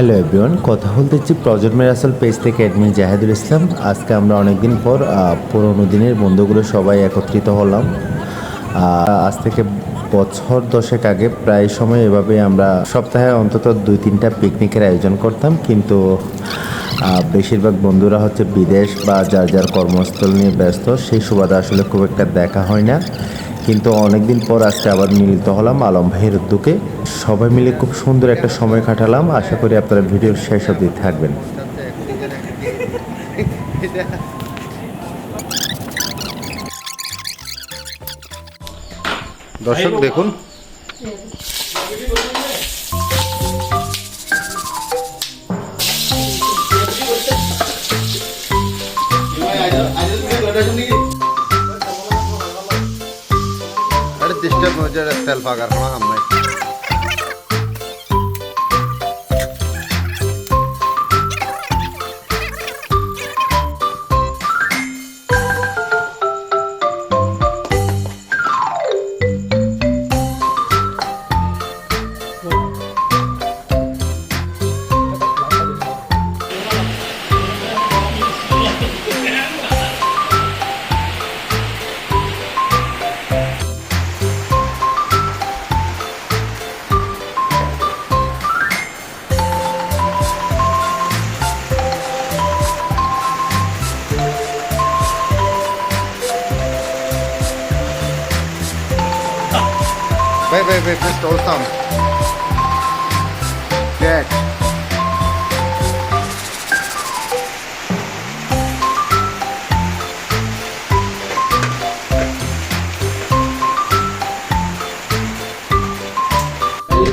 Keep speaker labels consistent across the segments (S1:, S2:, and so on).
S1: Hello everyone কথা বলতে বলতেছি প্রজন্মের আসল পেজ থেকে অ্যাডমিন জাহেদুল ইসলাম। আজকে আমরা অনেকদিন পর পুরোনো দিনের বন্ধুগুলো সবাই একত্রিত হলাম। আজ থেকে বছর দশেক আগে প্রায় সময় এভাবে আমরা সপ্তাহে অন্তত দুই তিনটা পিকনিকের আয়োজন করতাম। কিন্তু বেশিরভাগ বন্ধুরা হচ্ছে বিদেশ বা যার যার কর্মস্থল নিয়ে ব্যস্ত, সেই সুবাদে আসলে খুব একটা দেখা হয় না। কিন্তু অনেকদিন পর আজকে আবার মিলিত হলাম আলম ভাইয়ের উদ্যোগে সবাই মিলে খুব সুন্দর একটা সময় কাটালাম আশা করি আপনারা ভিডিওর শেষ অব্দি থাকবেন দর্শক দেখুন
S2: আজ আজ ഡിസ്റ്റർബ് വെച്ചാൽ സെൽഫ് ആകർക്കണം Wait, wait, wait, just throw some.
S3: Dead.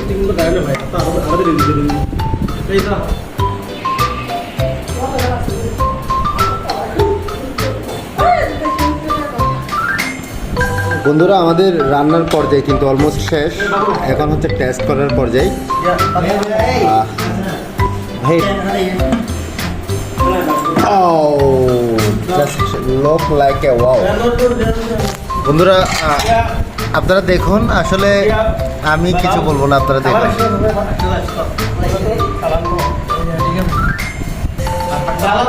S3: നിങ്ങൾ കാര്യമായി അത് അതിലെഴുതി
S2: বন্ধুরা, আমাদের রান্নার পর্যায়ে কিন্তু অলমোস্ট শেষ। এখন হচ্ছে টেস্ট করার পর্যায়ে। look like বন্ধুরা আপনারা দেখুন, আসলে আমি কিছু বলব না, আপনারা দেখুন।
S3: কালার